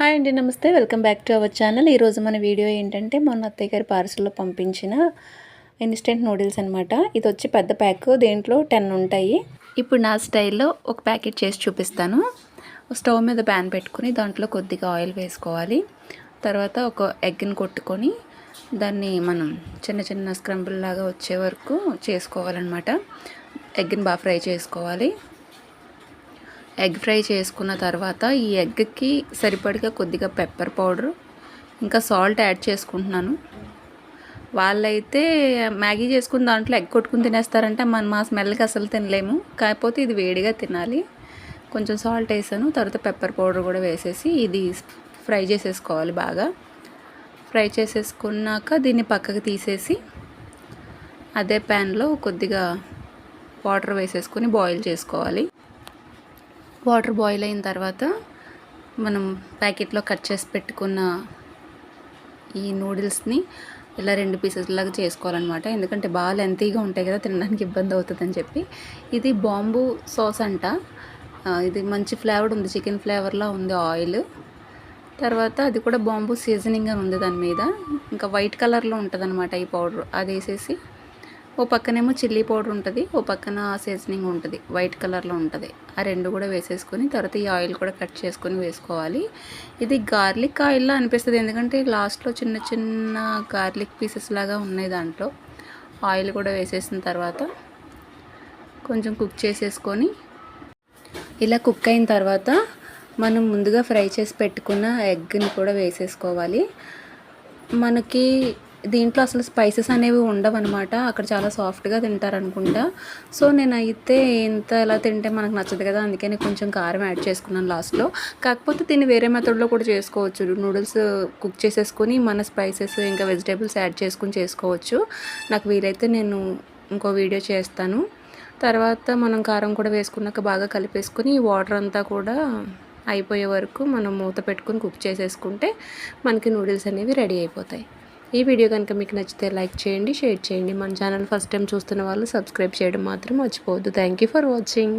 Hi అండి నమస్తే. Welcome back to our channel. ఈరోజు మన వీడియో ఏంటంటే మొన్న అత్తయ్య గారి పార్సల్లో పంపించిన ఇన్స్టెంట్ నూడిల్స్ అనమాట ఇది వచ్చి పెద్ద ప్యాక్ దేంట్లో టెన్ ఉంటాయి. ఇప్పుడు నా స్టైల్లో ఒక ప్యాకెట్ చేసి చూపిస్తాను. స్టవ్ మీద ప్యాన్ పెట్టుకుని దాంట్లో కొద్దిగా ఆయిల్ వేసుకోవాలి. తర్వాత ఒక ఎగ్ని కొట్టుకొని దాన్ని మనం చిన్న చిన్న స్క్రంబుల్ లాగా వచ్చే వరకు చేసుకోవాలన్నమాట. ఎగ్ని బాగా ఫ్రై చేసుకోవాలి. ఎగ్ ఫ్రై చేసుకున్న తర్వాత ఈ ఎగ్కి సరిపడిగా కొద్దిగా పెప్పర్ పౌడర్ ఇంకా సాల్ట్ యాడ్ చేసుకుంటున్నాను. వాళ్ళైతే మ్యాగీ చేసుకుని దాంట్లో ఎగ్ కొట్టుకుని తినేస్తారంటే మన మా స్మెల్కి అసలు తినలేము. కాకపోతే ఇది వేడిగా తినాలి. కొంచెం సాల్ట్ వేసాను తర్వాత పెప్పర్ పౌడర్ కూడా వేసేసి ఇది ఫ్రై చేసేసుకోవాలి బాగా. ఫ్రై చేసేసుకున్నాక దీన్ని పక్కకు తీసేసి అదే ప్యాన్లో కొద్దిగా వాటర్ వేసేసుకొని బాయిల్ చేసుకోవాలి. వాటర్ బాయిల్ అయిన తర్వాత మనం ప్యాకెట్లో కట్ చేసి పెట్టుకున్న ఈ నూడిల్స్ని ఇలా రెండు పీసెస్ లాగా చేసుకోవాలన్నమాట. ఎందుకంటే బాగా లెంతీగా ఉంటాయి కదా తినడానికి ఇబ్బంది అవుతుందని చెప్పి. ఇది బాంబు సాస్ అంట. ఇది మంచి ఫ్లేవర్ ఉంది చికెన్ ఫ్లేవర్లా ఉంది ఆయిల్. తర్వాత అది కూడా బాంబు సీజనింగ్ అని ఉంది దాని మీద. ఇంకా వైట్ కలర్లో ఉంటుంది ఈ పౌడర్. అది వేసేసి ఓ పక్కనేమో చిల్లీ పౌడర్ ఉంటుంది ఓ పక్కన సీజనింగ్ ఉంటుంది వైట్ కలర్లో ఉంటుంది. ఆ రెండు కూడా వేసేసుకొని తర్వాత ఈ ఆయిల్ కూడా కట్ చేసుకొని వేసుకోవాలి. ఇది గార్లిక్ ఆయిల్లా అనిపిస్తుంది ఎందుకంటే లాస్ట్లో చిన్న చిన్న గార్లిక్ పీసెస్ లాగా ఉన్నాయి దాంట్లో. ఆయిల్ కూడా వేసేసిన తర్వాత కొంచెం కుక్ చేసేసుకొని ఇలా కుక్ అయిన తర్వాత మనం ముందుగా ఫ్రై చేసి పెట్టుకున్న ఎగ్ని కూడా వేసేసుకోవాలి. మనకి దీంట్లో అసలు స్పైసెస్ అనేవి ఉండవన్నమాట. అక్కడ చాలా సాఫ్ట్గా తింటారనుకుంటా. సో నేను అయితే ఇంత ఎలా తింటే మనకు నచ్చదు కదా అందుకని కొంచెం కారం యాడ్ చేసుకున్నాను లాస్ట్లో కాకపోతే దీన్ని వేరే మెథడ్లో కూడా చేసుకోవచ్చు. నూడిల్స్ కుక్ చేసేసుకొని మన స్పైసెస్ ఇంకా వెజిటేబుల్స్ యాడ్ చేసుకుని చేసుకోవచ్చు. నాకు వీలైతే నేను ఇంకో వీడియో చేస్తాను. తర్వాత మనం కారం కూడా వేసుకున్నాక బాగా కలిపేసుకొని ఈ వాటర్ అంతా కూడా అయిపోయే వరకు మనం మూత పెట్టుకుని కుక్ చేసేసుకుంటే మనకి నూడిల్స్ అనేవి రెడీ అయిపోతాయి. ఈ వీడియో కనుక మీకు నచ్చితే లైక్ చేయండి షేర్ చేయండి. మన ఛానల్ ఫస్ట్ టైం చూస్తున్న వాళ్ళు సబ్స్క్రైబ్ చేయడం మాత్రం మర్చిపోవద్దు. Thank for watching